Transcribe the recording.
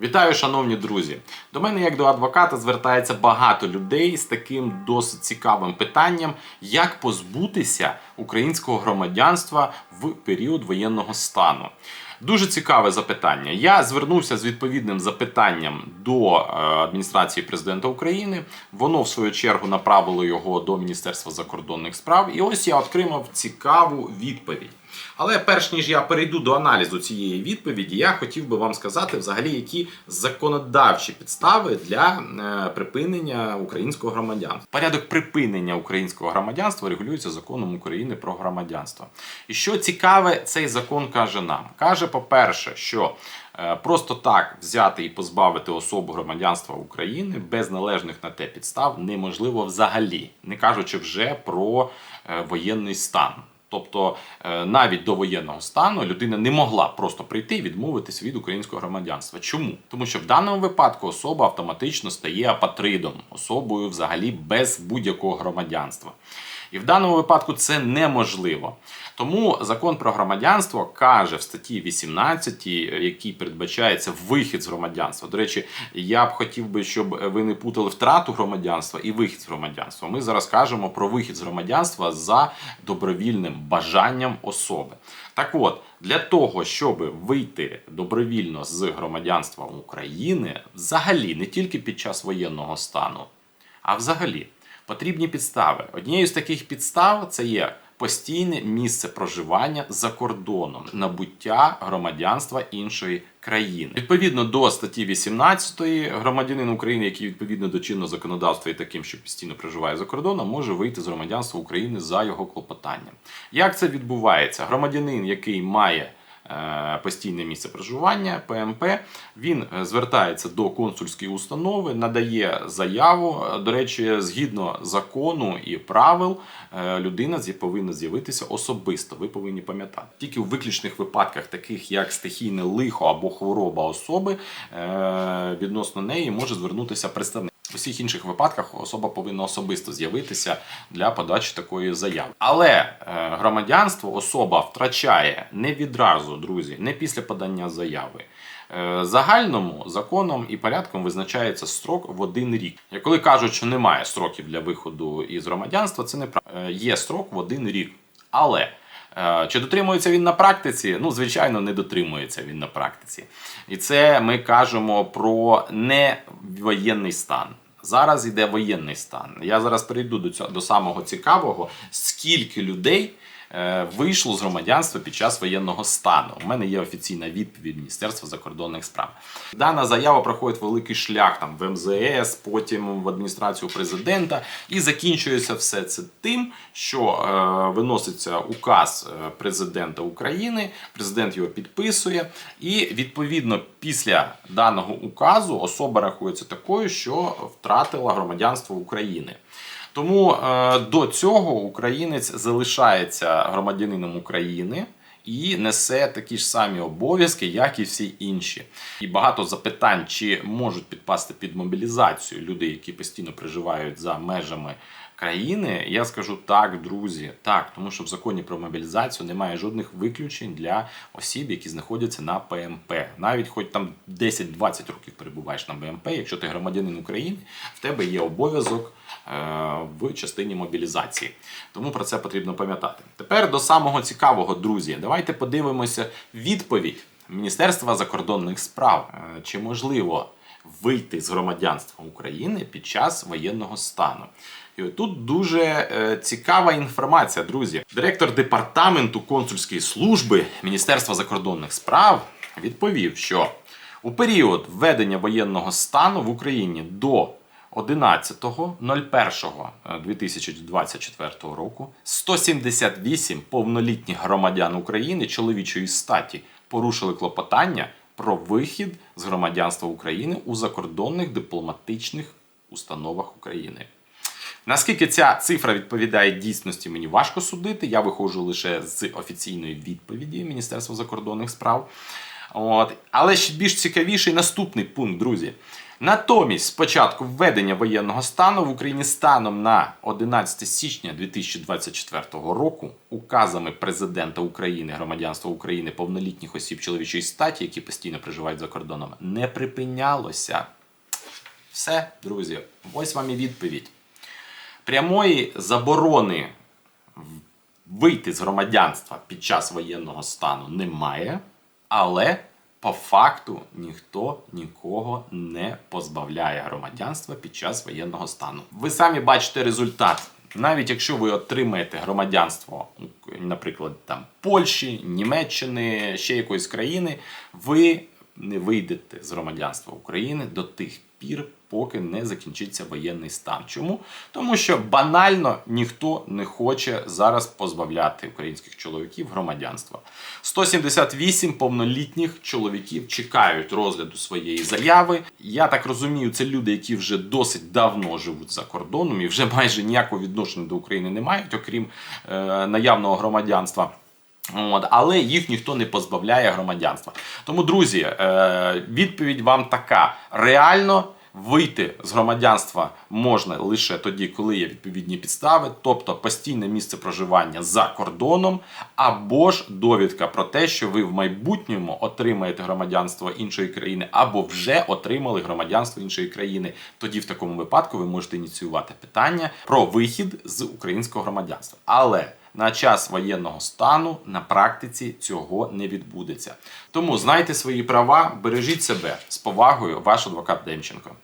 Вітаю, шановні друзі! До мене, як до адвоката, звертається багато людей з таким досить цікавим питанням, як позбутися українського громадянства в період воєнного стану. Дуже цікаве запитання. Я звернувся з відповідним запитанням до е, адміністрації президента України. Воно, в свою чергу, направило його до Міністерства закордонних справ. І ось я отримав цікаву відповідь. Але перш ніж я перейду до аналізу цієї відповіді, я хотів би вам сказати, взагалі, які законодавчі підстави для е, припинення українського громадянства. Порядок припинення українського громадянства регулюється законом України про громадянство. І що цікаве, цей закон каже нам: каже, по-перше, що е, просто так взяти і позбавити особу громадянства України без належних на те підстав неможливо взагалі, не кажучи вже про е, воєнний стан. Тобто е, навіть до воєнного стану людина не могла просто прийти і відмовитись від українського громадянства. Чому? Тому що в даному випадку особа автоматично стає апатридом, особою взагалі без будь-якого громадянства. І в даному випадку це неможливо. Тому закон про громадянство каже в статті 18, який передбачається вихід з громадянства. До речі, я б хотів би, щоб ви не путали втрату громадянства і вихід з громадянства. Ми зараз кажемо про вихід з громадянства за добровільним бажанням особи. Так от, для того, щоб вийти добровільно з громадянства України, взагалі не тільки під час воєнного стану, а взагалі потрібні підстави. Однією з таких підстав це є постійне місце проживання за кордоном, набуття громадянства іншої країни. Відповідно до статті 18 громадянин України, який відповідно до чинного законодавства і таким, що постійно проживає за кордоном, може вийти з громадянства України за його клопотанням. Як це відбувається? Громадянин, який має постійне місце проживання ПМП. Він е, звертається до консульської установи, надає заяву. До речі, згідно закону і правил, е, людина повинна з'явитися особисто. Ви повинні пам'ятати. Тільки у виключних випадках, таких як стихійне лихо або хвороба особи, відносно неї може звернутися представник. У всіх інших випадках особа повинна особисто з'явитися для подачі такої заяви. Але е, громадянство особа втрачає не відразу, друзі, не після подання заяви. Е, загальному законом і порядком визначається строк в один рік. Коли кажуть, що немає строків для виходу із громадянства, це неправда. Е, є строк в один рік. Але чи дотримується він на практиці? Ну, звичайно, не дотримується він на практиці. І це ми кажемо про невоєнний стан. Зараз йде воєнний стан. Я зараз перейду до цього до самого цікавого, скільки людей вийшло з громадянства під час воєнного стану. У мене є офіційна відповідь Міністерства закордонних справ. Дана заява проходить великий шлях там в МЗС, потім в адміністрацію президента, і закінчується все це тим, що е, виноситься указ е, президента України. Президент його підписує, і відповідно після даного указу особа рахується такою, що втратила громадянство України. Тому е, до цього українець залишається громадянином України. І несе такі ж самі обов'язки, як і всі інші. І багато запитань, чи можуть підпасти під мобілізацію люди, які постійно проживають за межами країни, я скажу так, друзі, так, тому що в законі про мобілізацію немає жодних виключень для осіб, які знаходяться на ПМП. Навіть хоч там 10-20 років перебуваєш на БМП, якщо ти громадянин України, в тебе є обов'язок е, в частині мобілізації. Тому про це потрібно пам'ятати. Тепер до самого цікавого, друзі, давайте подивимося відповідь Міністерства закордонних справ. Е, чи можливо вийти з громадянства України під час воєнного стану? І тут дуже е, цікава інформація, друзі. Директор департаменту консульської служби Міністерства закордонних справ відповів, що у період введення воєнного стану в Україні до 11.01.2024 року 178 повнолітніх громадян України чоловічої статі порушили клопотання про вихід з громадянства України у закордонних дипломатичних установах України. Наскільки ця цифра відповідає дійсності, мені важко судити. Я виходжу лише з офіційної відповіді Міністерства закордонних справ. От. Але ще більш цікавіший наступний пункт, друзі. Натомість, з початку введення воєнного стану в Україні станом на 11 січня 2024 року указами президента України, громадянства України, повнолітніх осіб чоловічої статі, які постійно проживають за кордоном, не припинялося. Все, друзі, ось вам і відповідь. Прямої заборони вийти з громадянства під час воєнного стану немає, але по факту ніхто нікого не позбавляє громадянства під час воєнного стану. Ви самі бачите результат. Навіть якщо ви отримаєте громадянство, наприклад, там Польщі, Німеччини, ще якоїсь країни, ви не вийдете з громадянства України до тих пір, поки не закінчиться воєнний стан. Чому? Тому що банально ніхто не хоче зараз позбавляти українських чоловіків громадянства. 178 повнолітніх чоловіків чекають розгляду своєї заяви. Я так розумію, це люди, які вже досить давно живуть за кордоном і вже майже ніякого відношення до України не мають, окрім е, наявного громадянства. От, але їх ніхто не позбавляє громадянства. Тому, друзі, е, відповідь вам така: реально вийти з громадянства можна лише тоді, коли є відповідні підстави, тобто постійне місце проживання за кордоном, або ж довідка про те, що ви в майбутньому отримаєте громадянство іншої країни, або вже отримали громадянство іншої країни. Тоді в такому випадку ви можете ініціювати питання про вихід з українського громадянства. Але на час воєнного стану на практиці цього не відбудеться. Тому знайте свої права, бережіть себе з повагою, ваш адвокат Демченко.